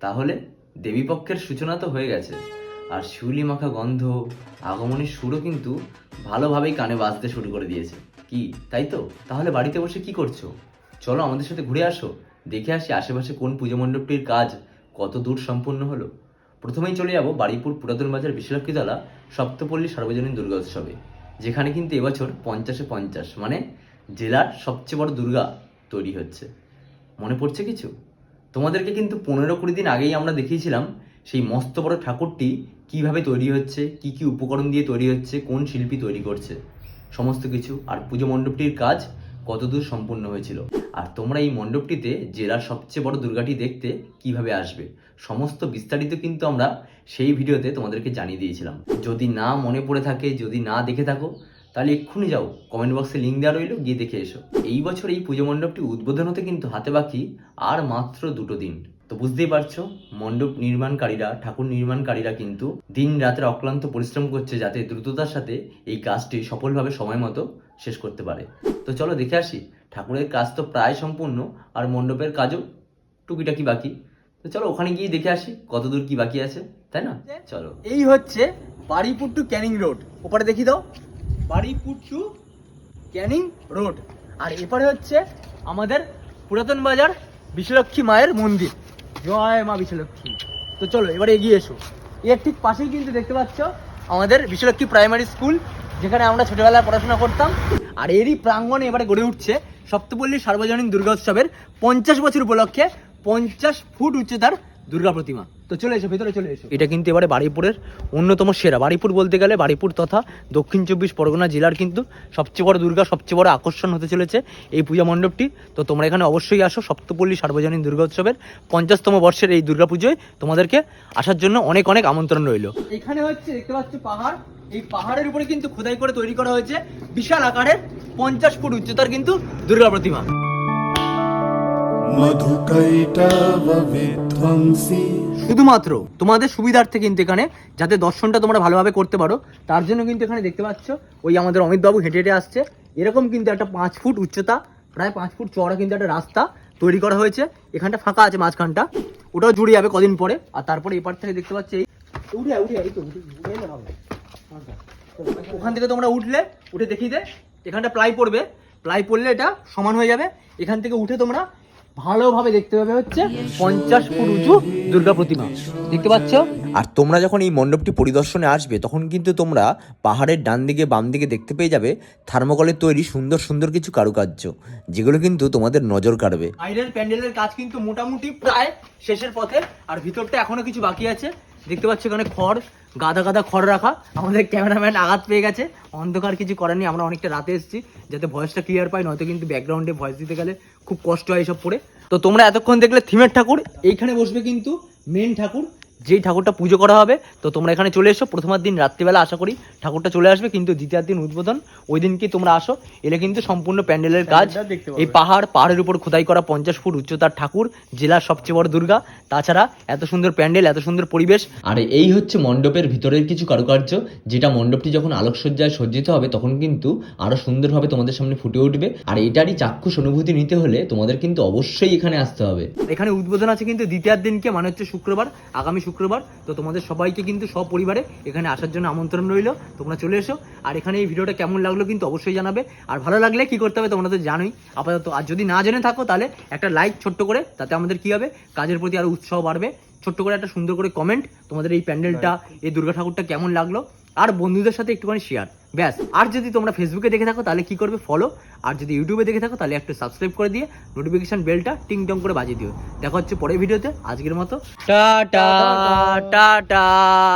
তাহলে দেবীপক্ষের সূচনা তো হয়ে গেছে। আর শিউলি মাখা গন্ধ, আগমনের সুরও কিন্তু ভালোভাবেই কানে বাজতে শুরু করে দিয়েছে। কি, তাই তো? তাহলে বাড়িতে বসে কি করছ? চলো আমাদের সাথে ঘুরে আসো, দেখে আসি আশেপাশে কোন পুজো মণ্ডপটির কাজ কত দূর সম্পূর্ণ হলো। প্রথমেই চলে যাব বাড়িপুর পুরাতন বাজার বিশ্বলক্ষীতলা সপ্তপল্লী সার্বজনীন দুর্গা উৎসবে যেখানে কিন্তু এবছর পঞ্চাশে পঞ্চাশ মানে জেলার সবচেয়ে বড় দুর্গা তৈরি হচ্ছে। মনে পড়ছে কিছু? তোমাদেরকে কিন্তু পনেরো কুড়ি দিন আগেই আমরা দেখিয়েছিলাম সেই মস্ত বড় ঠাকুরটি কীভাবে তৈরি হচ্ছে, কি কি উপকরণ দিয়ে তৈরি হচ্ছে, কোন শিল্পী তৈরি করছে। সমস্ত কিছু। আর পুজো মণ্ডপটির কাজ কতদূর সম্পূর্ণ হয়েছিল। আর তোমরা এই মণ্ডপটিতে জেলার সবচেয়ে বড় দুর্গাটি দেখতে কীভাবে আসবে, সমস্ত বিস্তারিত কিন্তু আমরা সেই ভিডিওতে তোমাদেরকে জানিয়ে দিয়েছিলাম। যদি না মনে পড়ে থাকে, যদি না দেখে থাকো তাহলে এক্ষুনি যাও কমেন্ট বক্সে লিঙ্ক দেওয়া রইল গিয়ে দেখে এসো। এই বছর এই পুজো মণ্ডপটি উদ্বোধন হতে কিন্তু হাতে বাকি আর মাত্র দুটো দিন। তো বুঝতেই পারছ মণ্ডপ নির্মাণকারীরা ঠাকুর নির্মাণকারীরা কিন্তু দিন রাতের অক্লান্ত পরিশ্রম করছে যাতে দ্রুততার সাথে এই কাজটি সফলভাবে সময় মতো শেষ করতে পারে। তো চলো দেখে আসি ঠাকুরের কাজ তো প্রায় সম্পূর্ণ আর মণ্ডপের কাজও টুকিটাকি বাকি। তো চলো ওখানে গিয়ে দেখে আসি কতদূর কি বাকি আছে তাই না? চলো। এই হচ্ছে বাড়িপুর টু ক্যানিং রোড ওপারে দেখি দাও। Baruipur to Canning road. আর এপারে হচ্ছে আমাদের পুরাতন বাজার বিশ্বলক্ষ্মী মায়ের মন্দির। জয় মা বিশ্বলক্ষ্মী। তো চলো, এবারে এগিয়ে এসো। এর ঠিক পাশেই কিন্তু দেখতে পাচ্ছ আমাদের বিশ্বলক্ষ্মী প্রাইমারি স্কুল, যেখানে আমরা ছোটবেলায় পড়াশোনা করতাম। আর এরই প্রাঙ্গণে এবারে গড়ে উঠছে সপ্তপল্লী সার্বজনীন দুর্গা উৎসবের পঞ্চাশ বছর উপলক্ষে পঞ্চাশ ফুট উচ্চতার দুর্গা প্রতিমা। তো চলে এসো ভেতরে চলে এসো। এটা কিন্তু এবারে বারুইপুরের অন্যতম সেরা। বাড়িপুর বলতে গেলে বাড়িপুর তথা দক্ষিণ চব্বিশ পরগনা জেলার কিন্তু সবচেয়ে বড় দুর্গা সবচেয়ে বড় আকর্ষণ হতে চলেছে এই পূজা মণ্ডপটি। তো তোমরা এখানে অবশ্যই আসো সপ্তপল্লী সার্বজনীন দুর্গা উৎসবের পঞ্চাশতম বর্ষের এই দুর্গা পুজোয় তোমাদেরকে আসার জন্য অনেক অনেক আমন্ত্রণ রইল। এখানে হচ্ছে দেখতে পাচ্ছ পাহাড়। এই পাহাড়ের উপরে কিন্তু খোদাই করে তৈরি করা হয়েছে বিশাল আকারের পঞ্চাশ ফুট উচ্চতার কিন্তু দুর্গা প্রতিমা। মধুকাইটা শুধুমাত্র তোমাদের সুবিধার্থে কিন্তু এখানে, যাতে দর্শনটা তোমরা ভালোভাবে করতে পারো, তার জন্য কিন্তু এখানে দেখতে পাচ্ছ, ওই আমাদের অমিতবাবু হেঁটে হেঁটে আসছে। এরকম কিন্তু একটা পাঁচ ফুট উচ্চতা, প্রায় পাঁচ ফুট চওড়া কিন্তু একটা রাস্তা তৈরি করা হয়েছে। এখানটা ফাঁকা আছে মাঝখানটা, ওটাও জুড়ে যাবে কদিন পরে। আর তারপরে এপার থেকে দেখতে পাচ্ছি এই উঠে উঠে এই তো। ওখান থেকে তোমরা উঠলে, উঠে দেখিয়ে দে, এখানটা প্লাই পড়বে। প্লাই পড়লে এটা সমান হয়ে যাবে। এখান থেকে উঠে তোমরা ভালোভাবে দেখতে পাবে হচ্ছে পঞ্চাশ ফুট উঁচু দুর্গা প্রতিমা। দেখতে পাচ্ছ? আর তোমরা যখন এই মণ্ডপটি পরিদর্শনে আসবে তখন কিন্তু তোমরা পাহাড়ের ডান দিকে বাম দিকে দেখতে পেয়ে যাবে থার্মোকলের তৈরি সুন্দর সুন্দর কিছু কারুকার্য যেগুলো কিন্তু তোমাদের নজর কাড়বে। বাইরের প্যান্ডেলের কাজ কিন্তু মোটামুটি প্রায় শেষের পথে আর ভিতরটা এখনও কিছু বাকি আছে। দেখতে পাচ্ছ এখানে খড় গাদা গাদা খড় রাখা। আমাদের ক্যামেরাম্যান আঘাত পেয়ে গেছে। অন্ধকার কিছু করার নেই আমরা অনেকটা রাতে এসেছি, যাতে ভয়েসটা ক্লিয়ার পাই নয়তো কিন্তু ব্যাকগ্রাউন্ডে ভয়েস দিতে গেলে খুব কষ্ট হয় এসব পড়ে। তো তোমরা এতক্ষণ দেখলে থিমের ঠাকুর, এইখানে বসবে কিন্তু মেন ঠাকুর যেই ঠাকুরটা পুজো করা হবে তো তোমরা এখানে চলে এসো। প্রথমার দিন রাত্রিবেলা আশা করি ঠাকুরটা চলে আসবে কিন্তু দ্বিতীয় দিন উদ্বোধন। ওই দিনকে তোমরা আসো এলে কিন্তু সম্পূর্ণ প্যান্ডেলের কাজ। এই পাহাড় পাহাড়ের উপর খোদাই করা পঞ্চাশ ফুট উচ্চতার ঠাকুর জেলার সবচেয়ে বড় দুর্গা। তাছাড়া এত সুন্দর প্যান্ডেল এত সুন্দর পরিবেশ। আর এই হচ্ছে মণ্ডপের ভিতরের কিছু কারুকার্য যেটা মণ্ডপটি যখন আলোকসজ্জায় সজ্জিত হবে তখন কিন্তু আরও সুন্দরভাবে তোমাদের সামনে ফুটে উঠবে। আর এটারই চাক্ষুষ অনুভূতি নিতে হলে তোমাদের কিন্তু অবশ্যই এখানে আসতে হবে। এখানে উদ্বোধন আছে কিন্তু দ্বিতীয় দিনকে মানে হচ্ছে শুক্রবার আগামী শুক্রবার। তো তোমাদের সবাইকে কিন্তু সপরিবারে এখানে আসার জন্য আমন্ত্রণ রইল। তোমরা চলে এসো। আর এখানে এই ভিডিওটা কেমন লাগল কিন্তু অবশ্যই জানাবে। আর ভালো লাগলে কি করতে হবে তোমরা তো জানোই। আপাতত আর যদি না জেনে থাকো তাহলে একটা লাইক ছোট্ট করে, তাতে আমাদের কি হবে? কাজের প্রতি আরও উৎসাহ বাড়বে। ছোট্ট করে একটা সুন্দর করে কমেন্ট তোমাদের এই প্যান্ডেলটা এই দুর্গা ঠাকুরটা কেমন লাগল? আর বন্ধুদের সাথে একটুখানি শেয়ার ব্যাস আর যদি তোমরা ফেসবুকে দেখে থাকো তাহলে কি করবে? ফলো আর যদি ইউটিউবে দেখে থাকো তাহলে একটু সাবস্ক্রাইব করে দিয়ে নোটিফিকেশন বেলটা টিং টং করে বাজিয়ে দিও। দেখা হচ্ছে পরের ভিডিওতে। আজকের মতো। টাটা। টাটা।